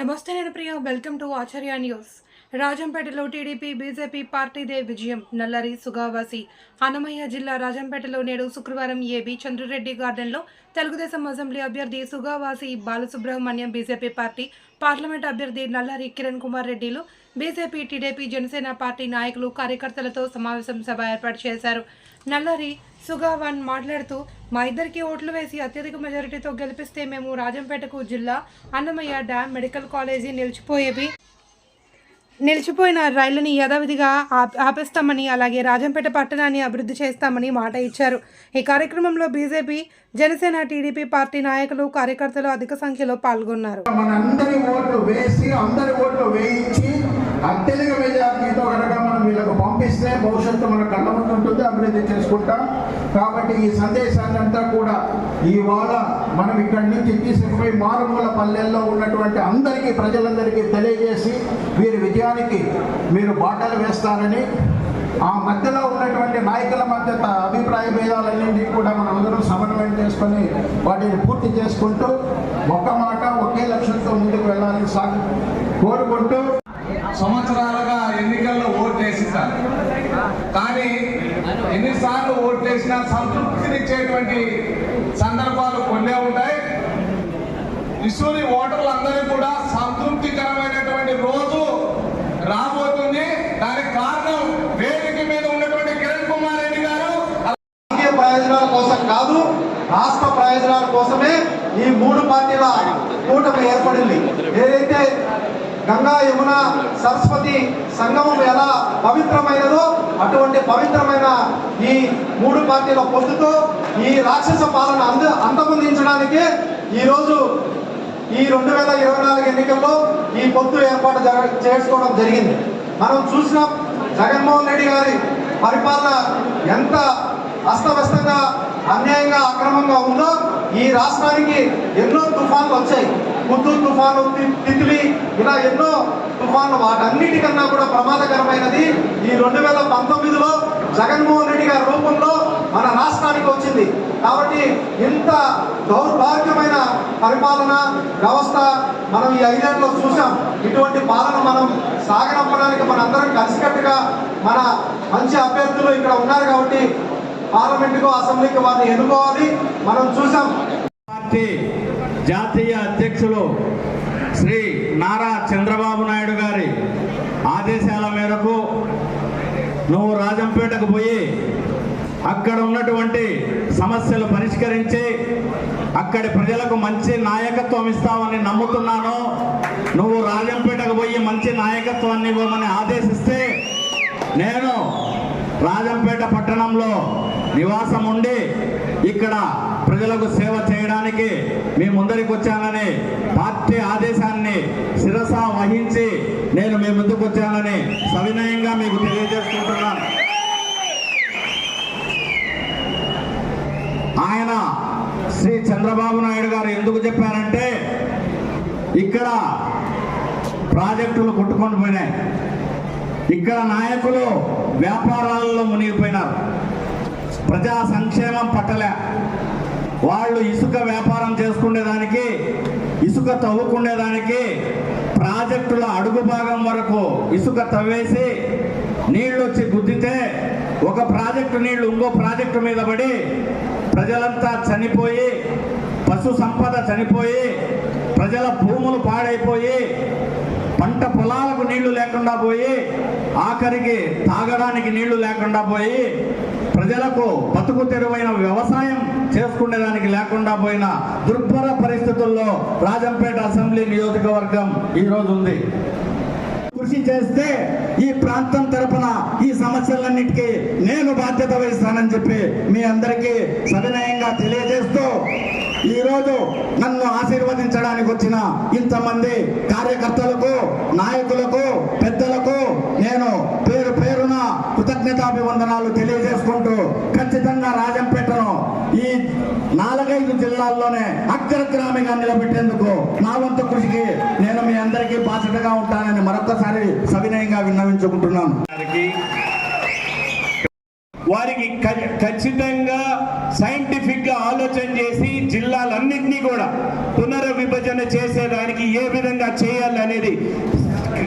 నమస్తే నేను Priya welcome to Acharya news. రాజంపేటలో TDP BJP పార్టీదే విజయం. నల్లరి సుగావాసి అన్నమయ్య జిల్లా రాజంపేటలో నేడు శుక్రవారం ఏబీ చంద్రరెడ్డి గార్డెన్లో తెలుగుదేశం అసెంబ్లీ అభ్యర్థి Sugavasi Balasubrahmanyam BJP party parliament అభ్యర్థి నల్లారి కిరణ్ కుమార్ రెడ్డిలు బీజేపీ టీడీపీ జనసేన పార్టీ నాయకులు కార్యకర్తలతో సమావేశం సభ ఏర్పాటు చేశారు. నల్లరి సుగావన్ మాట్లాడుతూ మా ఇద్దరికి ఓట్లు వేసి అత్యధిక మెజారిటీతో గెలిపిస్తే మేము రాజంపేటకు జిల్లా అన్నమయ్య డ్యామ్ మెడికల్ కాలేజీ నిలిచిపోయేవి నిలిచిపోయిన రైళ్ళని యథావిధిగా ఆపేస్తామని అలాగే రాజంపేట పట్టణాన్ని అభివృద్ధి చేస్తామని మాట ఇచ్చారు. ఈ కార్యక్రమంలో బీజేపీ జనసేన టీడీపీ పార్టీ నాయకులు కార్యకర్తలు అధిక సంఖ్యలో పాల్గొన్నారు. మనందరి ఓట్లు వేసి అందరి ఓట్లు వేయించి అత్యధిక మెజార్టీతో కనుక మనం వీళ్ళకు పంపిస్తే భవిష్యత్తు మన కళ్ళ ముందు ముందు అభివృద్ధి చేసుకుంటాం. కాబట్టి ఈ సందేశాన్ని అంతా కూడా ఇవాళ మనం ఇక్కడి నుంచి తీసుకుపోయి మారుమూల పల్లెల్లో ఉన్నటువంటి అందరికీ ప్రజలందరికీ తెలియజేసి వీరి విజయానికి మీరు బాటలు వేస్తారని ఆ మధ్యలో ఉన్నటువంటి నాయకుల మధ్య అభిప్రాయ భేదాలన్నింటినీ కూడా మనం అందరం సమన్వయం చేసుకొని వాటిని పూర్తి చేసుకుంటూ ఒక్క మాట ఒకే లక్ష్యంతో ముందుకు వెళ్ళాలని సాగు కోరుకుంటూ సంవత్సరాలుగా ఎన్నికల్లో ఓటు వేసిస్తారు కానీ ఎన్నిసార్లు ఓట్లు వేసినా సంతృప్తినిచ్చేటువంటి సందర్భాలు కొన్నే ఉంటాయి. ఇసూరి ఓటర్లందరూ కూడా సంతృప్తికరమైనటువంటి రోజు రాబోతుంది. దానికి కారణం వేదిక మీద ఉన్నటువంటి కిరణ్ కుమార్ రెడ్డి గారు. రాజకీయ ప్రయోజనాల కోసం కాదు రాష్ట్ర ప్రయోజనాల కోసమే ఈ మూడు పార్టీల కూటమి ఏర్పడింది. ఏదైతే గంగా యమున సరస్వతి సంగమం ఎలా పవిత్రమైనదో అటువంటి పవిత్రమైన ఈ మూడు పార్టీల పొద్దుతో ఈ రాక్షస పాలన అంద అంతమొందించడానికి ఈరోజు ఈ రెండు వేల ఇరవై నాలుగు ఎన్నికల్లో ఈ పొత్తు ఏర్పాటు జర చేసుకోవడం జరిగింది. మనం చూసిన జగన్మోహన్ రెడ్డి గారి పరిపాలన ఎంత అస్తవ్యస్తంగా అన్యాయంగా అక్రమంగా ఉందో ఈ రాష్ట్రానికి ఎన్నో తుఫాన్లు వచ్చాయి. పుత్తూరు తుఫాను తి- తిత్లీ ఇలా ఎన్నో తుఫాన్లు వాటన్నిటికన్నా కూడా ప్రమాదకరమైనది. ఈ రెండు వేల పంతొమ్మిదిలో జగన్మోహన్ రెడ్డి గారి రూపంలో మన రాష్ట్రానికి వచ్చింది. కాబట్టి ఇంత దౌర్భాగ్యమైన పరిపాలన వ్యవస్థ మనం ఈ ఐదేళ్ళలో చూసాం ఇటువంటి పాలన మనం సాగనంపడానికి మనందరం కలిసికట్టుగా మన మంచి అభ్యర్థులు ఇక్కడ ఉన్నారు కాబట్టి పార్లమెంటుకు అసెంబ్లీకి వారిని ఎన్నుకోవాలి. మనం చూసాం పార్టీ జాతీయ అధ్యక్షులు శ్రీ నారా చంద్రబాబు నాయుడు గారి ఆదేశాల మేరకు నువ్వు రాజంపేటకు పోయి అక్కడ ఉన్నటువంటి సమస్యలు పరిష్కరించి అక్కడి ప్రజలకు మంచి నాయకత్వం ఇస్తావని నమ్ముతున్నాను. నువ్వు రాజంపేటకు పోయి మంచి నాయకత్వాన్ని ఇవ్వమని ఆదేశిస్తే నేను రాజంపేట పట్టణంలో నివాసం ఉండి ఇక్కడ ప్రజలకు సేవ చేయడానికి మీ ముందరికి వచ్చానని పార్టీ ఆదేశాన్ని శిరస వహించి నేను మీ ముందుకు వచ్చానని సవినయంగా మీకు తెలియజేసుకుంటున్నాను. ఆయన శ్రీ చంద్రబాబు నాయుడు గారు ఎందుకు చెప్పారంటే ఇక్కడ ప్రాజెక్టులు కొట్టుకొని పోయినాయి. ఇక్కడ నాయకులు వ్యాపారాలలో మునిగిపోయినారు. ప్రజా సంక్షేమం పట్టలే. వాళ్ళు ఇసుక వ్యాపారం చేసుకునేదానికి ఇసుక తవ్వుకునేదానికి ప్రాజెక్టుల అడుగు భాగం వరకు ఇసుక తవ్వేసి నీళ్ళు వచ్చి గుద్దితే ఒక ప్రాజెక్టు నీళ్ళు ఇంకో ప్రాజెక్టు మీద పడి ప్రజలంతా చనిపోయి పశు సంపద చనిపోయి ప్రజల భూములు పాడైపోయి పంట పొలాలకు నీళ్ళు లేకుండా పోయి ఆఖరికి తాగడానికి నీళ్ళు లేకుండా పోయి ప్రజలకు బతుకు తెరువైన వ్యవసాయం చేసుకునేదానికి లేకుండా పోయిన దుర్భర పరిస్థితుల్లో రాజంపేట అసెంబ్లీ నియోజకవర్గం ఈ ఉంది. కృషి చేస్తే ఈ ప్రాంతం తరపున ఈ సమస్యలన్నిటికీ నేను బాధ్యత వహిస్తానని చెప్పి మీ అందరికీ సవినయంగా తెలియజేస్తూ ఈరోజు నన్ను ఆశీర్వదించడానికి వచ్చిన ఇంతమంది కార్యకర్తలకు నాయకులకు పెద్దలకు నేను పేరు పేరున కృతజ్ఞతాభివందనాలు తెలియజేసుకుంటూ ఖచ్చితంగా రాజంపేటను ఈ నాలుగైదు జిల్లాల్లోనే అగ్రగ్రామిగా నిలబెట్టేందుకు నా వంతు కృషికి నేను మీ అందరికీ బాధ్యతగా ఉంటానని మరొకసారి సవినయంగా విన్నవించుకుంటున్నాను. వారికి ఖచ్చితంగా పునర్విభజన చేసేదానికి ఏ విధంగా చేయాలి అనేది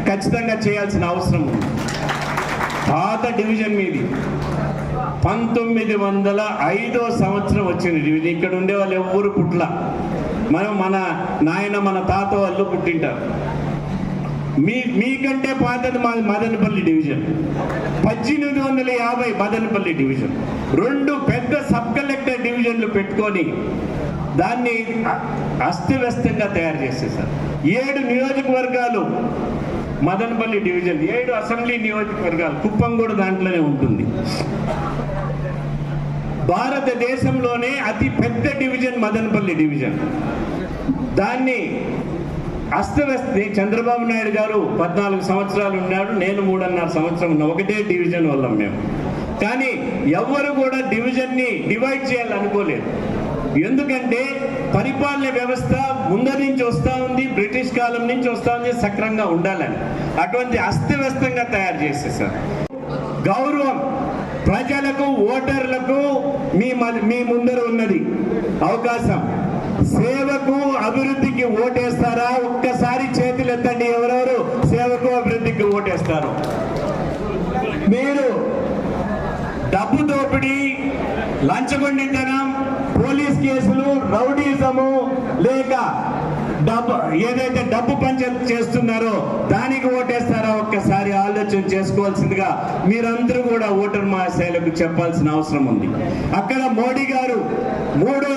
ఖచ్చితంగా చేయాల్సిన అవసరం ఉంది. పాత డివిజన్ మీది. పంతొమ్మిది వందల ఐదో సంవత్సరం వచ్చింది డివిజన్. ఇక్కడ ఉండే వాళ్ళు ఎవ్వరు పుట్ల. మనం మన నాయన మన తాత వాళ్ళు పుట్టింటారు. మీ మీకంటే పాతది మా మదనపల్లి డివిజన్. పద్దెనిమిది వందల యాభై మదనపల్లి డివిజన్. రెండు పెద్ద సబ్ కలెక్టర్ డివిజన్లు పెట్టుకొని దాన్ని అస్తవ్యస్తంగా తయారు చేసేసారు ఏడు నియోజకవర్గాలు మదనపల్లి డివిజన్ ఏడు అసెంబ్లీ నియోజకవర్గాలు కుప్పం కూడా దాంట్లోనే ఉంటుంది. భారతదేశంలోనే అతి పెద్ద డివిజన్ మదనపల్లి డివిజన్. దాన్ని అస్తవ్యస్తి చంద్రబాబు నాయుడు గారు పద్నాలుగు సంవత్సరాలు ఉన్నాడు నేను మూడున్నర సంవత్సరం ఉన్నా ఒకటే డివిజన్ వల్ల మేము. కానీ ఎవ్వరు కూడా డివిజన్ని డివైడ్ చేయాలనుకోలేదు. ఎందుకంటే పరిపాలన వ్యవస్థ ముందర నుంచి వస్తూ ఉంది బ్రిటిష్ కాలం నుంచి వస్తూ ఉంది సక్రంగా ఉండాలని. అటువంటి అస్తవ్యస్తంగా తయారు చేసేసారు గౌరవం ప్రజలకు ఓటర్లకు మీ మ- మీ ముందర ఉన్నది. అవకాశం. సేవకు అభివృద్ధికి ఓటేస్తారా? ఒక్కసారి చేతులు ఎత్తండి. ఎవరెవరు సేవకు అభివృద్ధికి ఓటేస్తారు? మీరు డబ్బు దోపిడీ లంచగొండితనం పోలీస్ కేసులు రౌడీజము లేక డబ్బు ఏదైతే డబ్బు పంచ చేస్తున్నారో దానికి ఓటేస్తారా? ఒక్కసారి ఆలోచన చేసుకోవాల్సిందిగా మీరందరూ కూడా ఓటర్ మహాశైలకు చెప్పాల్సిన అవసరం ఉంది. అక్కడ మోడీ గారు మూడో